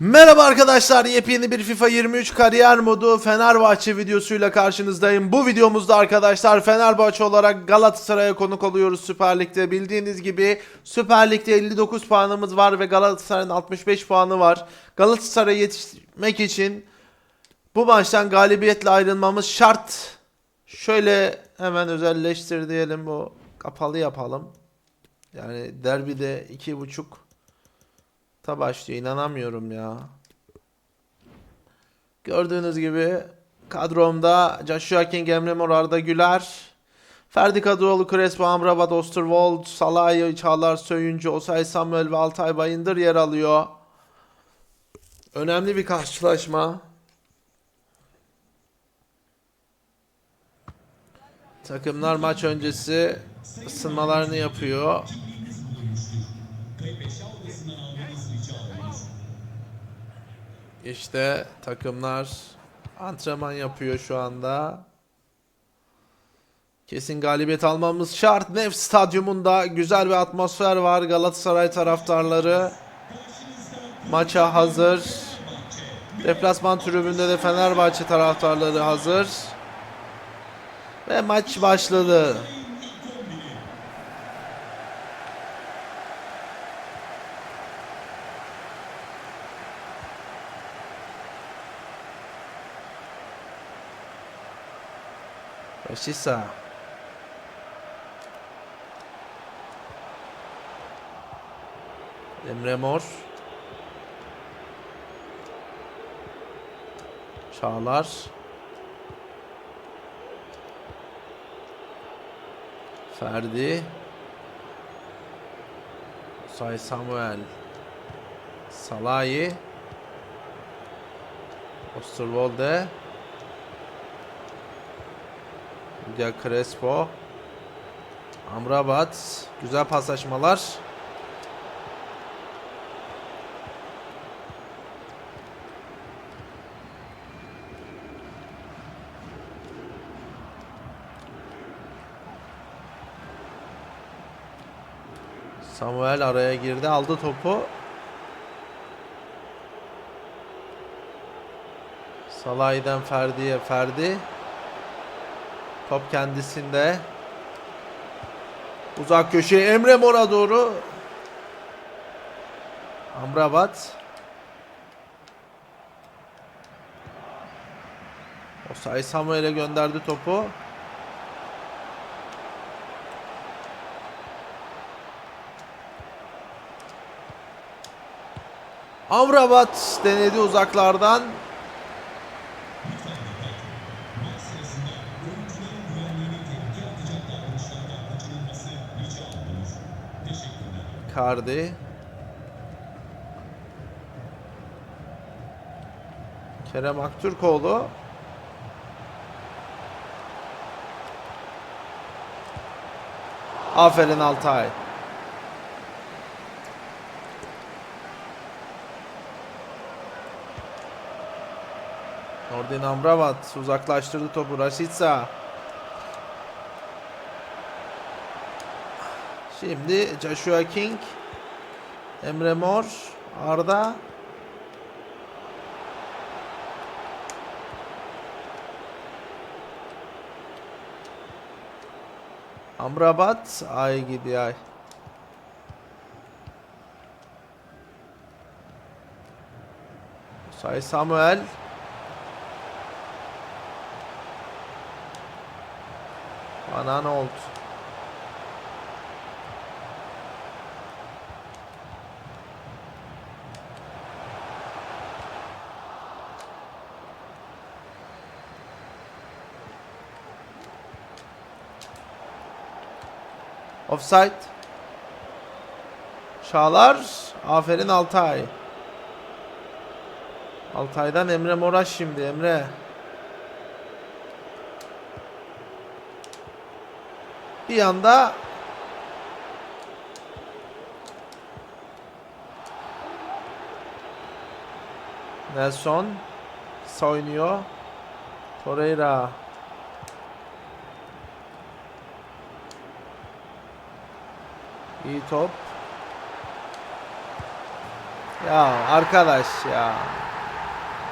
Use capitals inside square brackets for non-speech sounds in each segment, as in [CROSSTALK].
Merhaba arkadaşlar yepyeni bir FIFA 23 kariyer modu Fenerbahçe videosuyla karşınızdayım. Bu videomuzda arkadaşlar Fenerbahçe olarak Galatasaray'a konuk oluyoruz Süper Lig'de. Bildiğiniz gibi Süper Lig'de 59 puanımız var ve Galatasaray'ın 65 puanı var. Galatasaray'a yetişmek için bu maçtan galibiyetle ayrılmamız şart. Şöyle hemen özelleştir diyelim bu kapalı yapalım. Yani derbide 2.5 ta başlıyor. inanamıyorum ya. Gördüğünüz gibi kadromda Joshua King, Emre Mor, Arda Güler, Ferdi Kadıoğlu, Crespo, Amrabat, Osterwold, Salah'ı, Çağlar Söyüncü, Osay Samuel ve Altay Bayındır yer alıyor. Önemli bir karşılaşma. Takımlar maç öncesi ısınmalarını yapıyor. İşte takımlar antrenman yapıyor şu anda. Kesin galibiyet almamız şart. Nef stadyumunda güzel bir atmosfer var. Galatasaray taraftarları maça hazır. Deplasman tribünde de Fenerbahçe taraftarları hazır. Ve maç başladı. Rashica. Emre Mor. Çağlar. Ferdi. Say Samuel. Salahi. Osterwolde. Dia Crespo. Amrabat. Güzel paslaşmalar. Samuel araya girdi. Aldı topu. Salah'dan Ferdi'ye Ferdi. Top kendisinde. Uzak köşeye Emre Mor'a doğru. Amrabat. Osay Samuel'e gönderdi topu. Amrabat denedi uzaklardan. Kardi. Kerem Aktürkoğlu. Aferin Altay. Nordin Amrabat uzaklaştırdı topu. Rashica. Şimdi Joshua King. Emre Mor. Arda. Amrabat. Ay gidi ay. Say Samuel. Bana ne oldu? Offside. Çağlar. Aferin Altay. Altay'dan Emre Moraş şimdi. Emre. Bir anda Nelson oynuyor. Torreira İyi top. Ya arkadaş ya.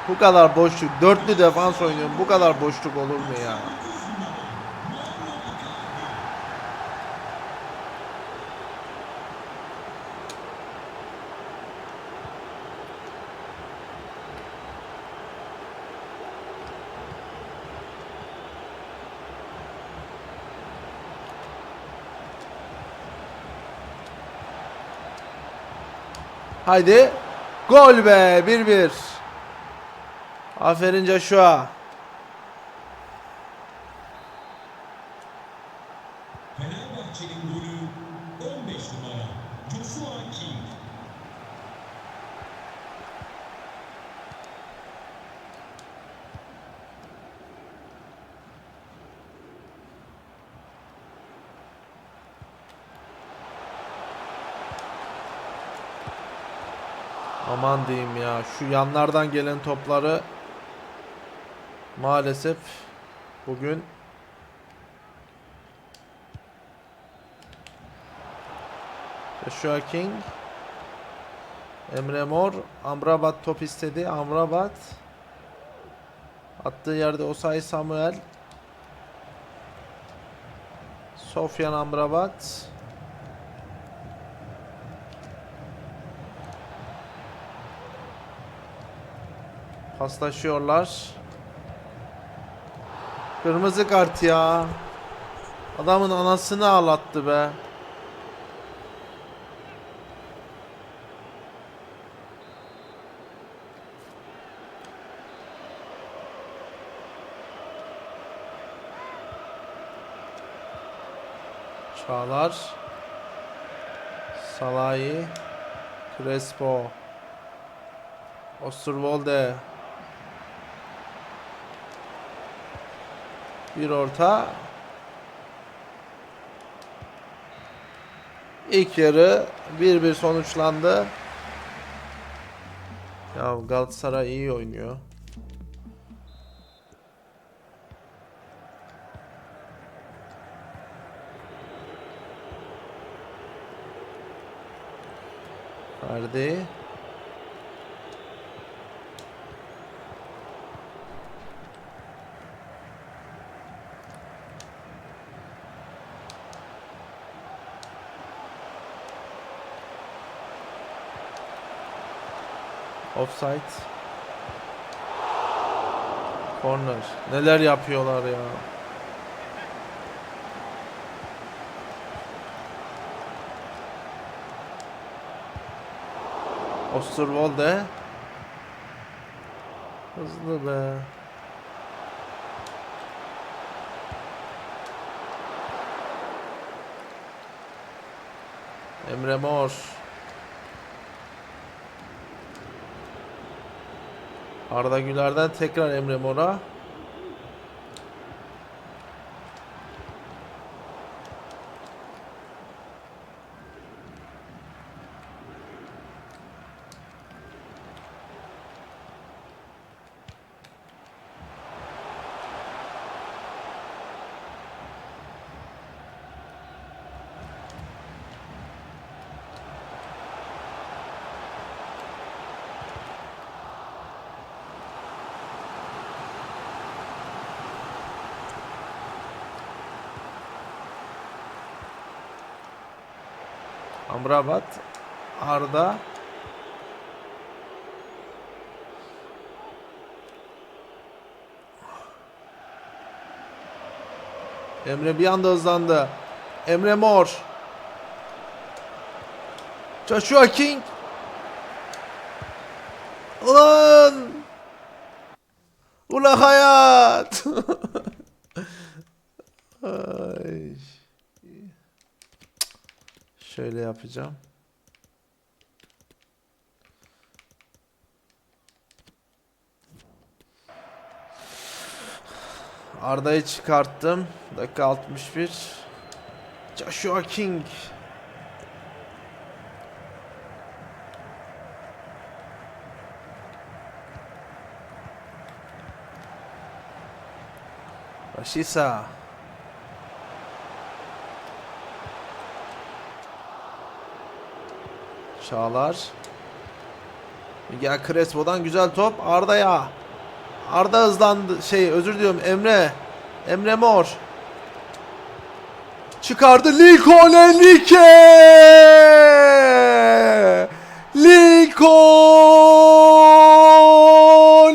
Bu kadar boşluk. Dörtlü defans oynuyorum. Bu kadar boşluk olur mu ya? Haydi. Gol be 1-1. Aferin Joshua. Aman diyeyim ya. Şu yanlardan gelen topları maalesef bugün Joshua King Emre Mor Amrabat top istedi. Amrabat attığı yerde Osay Samuel Sofyan Amrabat Paslaşıyorlar. Kırmızı kart ya. Adamın anasını ağlattı be. Çağlar. Salahi. Crespo. Osterwolde. Bir orta. İlk yarı 1-1 sonuçlandı. Ya Galatasaray iyi oynuyor. Ferdi. Offside. Corner. Neler yapıyorlar ya. Osterwolde. Hızlı be. Emre Mor. Arda Güler'den tekrar Emre Mor'a. Amrabat. Arda. Emre bir anda hızlandı. Emre Mor. Joshua King. Ulan. Ula hayat. [LAUGHS] Şöyle yapacağım. Arda'yı çıkarttım. Dakika 61. Joshua King. Rashica. Çağlar. Miguel Crespo'dan güzel top Arda'ya. Arda hızlandı. Şey özür diliyorum Emre. Emre Mor. Çıkardı Lincoln Enrique. Lincoln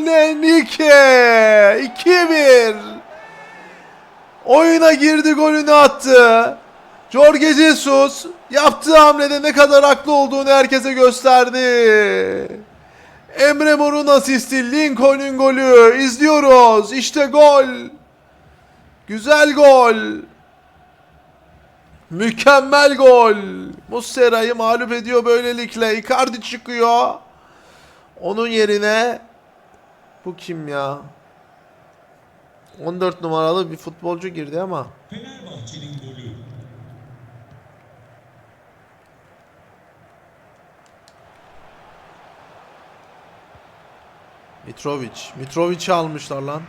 Enrique. 2-1. Oyuna girdi golünü attı. Jorge Jesus yaptığı hamlede ne kadar haklı olduğunu herkese gösterdi. Emre Mor'un asisti, Lincoln'un golü. İzliyoruz. İşte gol. Güzel gol. Mükemmel gol. Muslera'yı mağlup ediyor böylelikle. Icardi çıkıyor. Onun yerine bu kim ya? 14 numaralı bir futbolcu girdi ama. Fenerbahçe'nin Mitrovic. Mitrovic'i almışlar lan.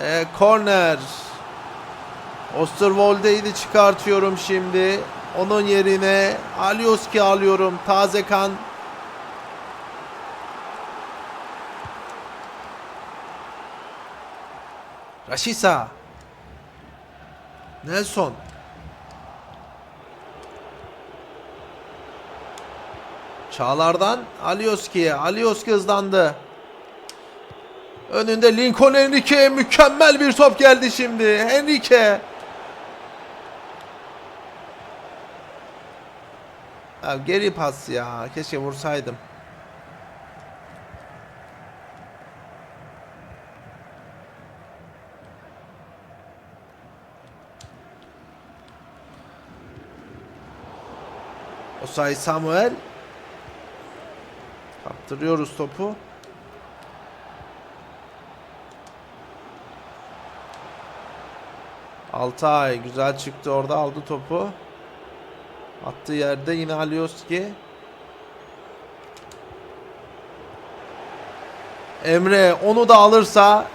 Ee, corner. Osterwolde'yi de çıkartıyorum şimdi. Onun yerine Alioski alıyorum. Taze kan. Rashica. Nelson. Çağlar'dan Alioski'ye. Alioski hızlandı. Önünde Lincoln Enrique mükemmel bir top geldi şimdi. Enrique. Ya geri pas ya. Keşke vursaydım. Osay Samuel. Kaptırıyoruz topu. Altay güzel çıktı orada aldı topu. Attığı yerde yine Alioski. Emre onu da alırsa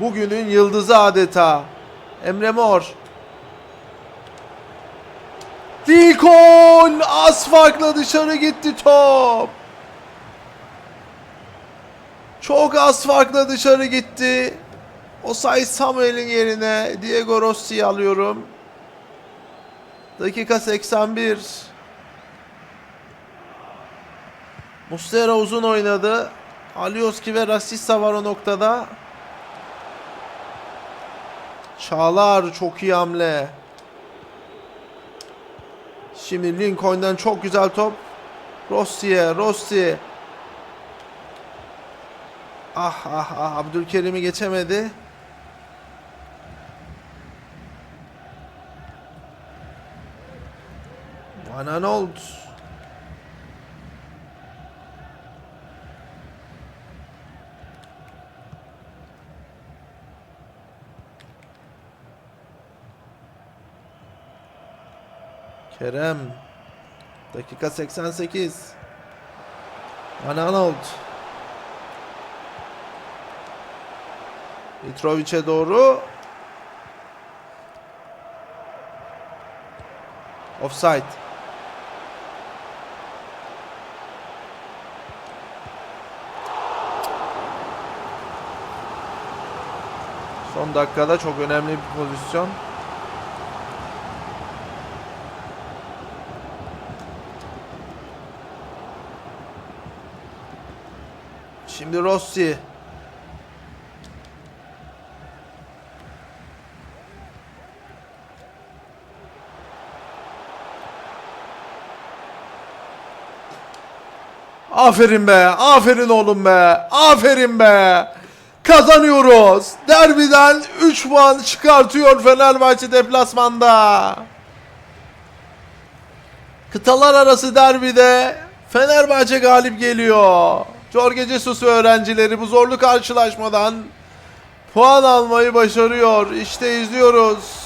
bugünün yıldızı adeta. Emre Mor. Lincoln az farkla dışarı gitti top. Çok az farkla dışarı gitti. Osay Samuel'in yerine Diego Rossi'yi alıyorum. Dakika 81. Muslera uzun oynadı. Alioski ve Rasissa var o noktada. Çağlar çok iyi hamle. Şimdi Lincoln'den çok güzel top. Rossi'ye, Rossi. Ah ah ah Abdülkerim'i geçemedi. Bana ne Kerem. Dakika 88. Bana ne oldu? Mitrovic'e doğru. Offside. Son dakikada çok önemli bir pozisyon. Şimdi Rossi. Aferin be, aferin oğlum be, aferin be. Kazanıyoruz. Derbiden 3 puan çıkartıyor Fenerbahçe deplasmanda. Kıtalar arası derbide Fenerbahçe galip geliyor. Jorge Jesus öğrencileri bu zorlu karşılaşmadan puan almayı başarıyor. İşte izliyoruz.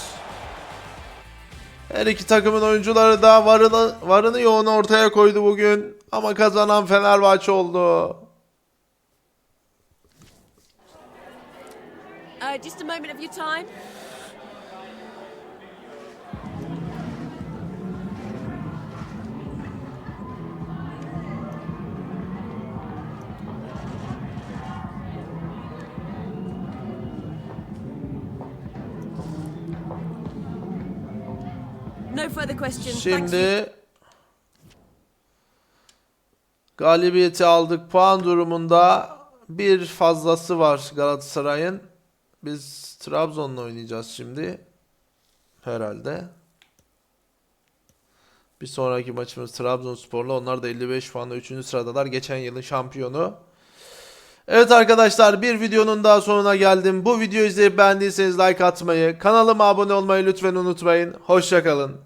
Her iki takımın oyuncuları da varını, varını yoğunu ortaya koydu bugün. Ama kazanan Fenerbahçe oldu. Uh, just a moment of your time. No further questions. Thank you. Şimdi galibiyeti aldık. Puan durumunda bir fazlası var Galatasaray'ın. Biz Trabzon'la oynayacağız şimdi. Herhalde. Bir sonraki maçımız Trabzonspor'la. Onlar da 55 puanla 3. sıradalar. Geçen yılın şampiyonu. Evet arkadaşlar bir videonun daha sonuna geldim. Bu videoyu izleyip beğendiyseniz like atmayı, kanalıma abone olmayı lütfen unutmayın. Hoşçakalın.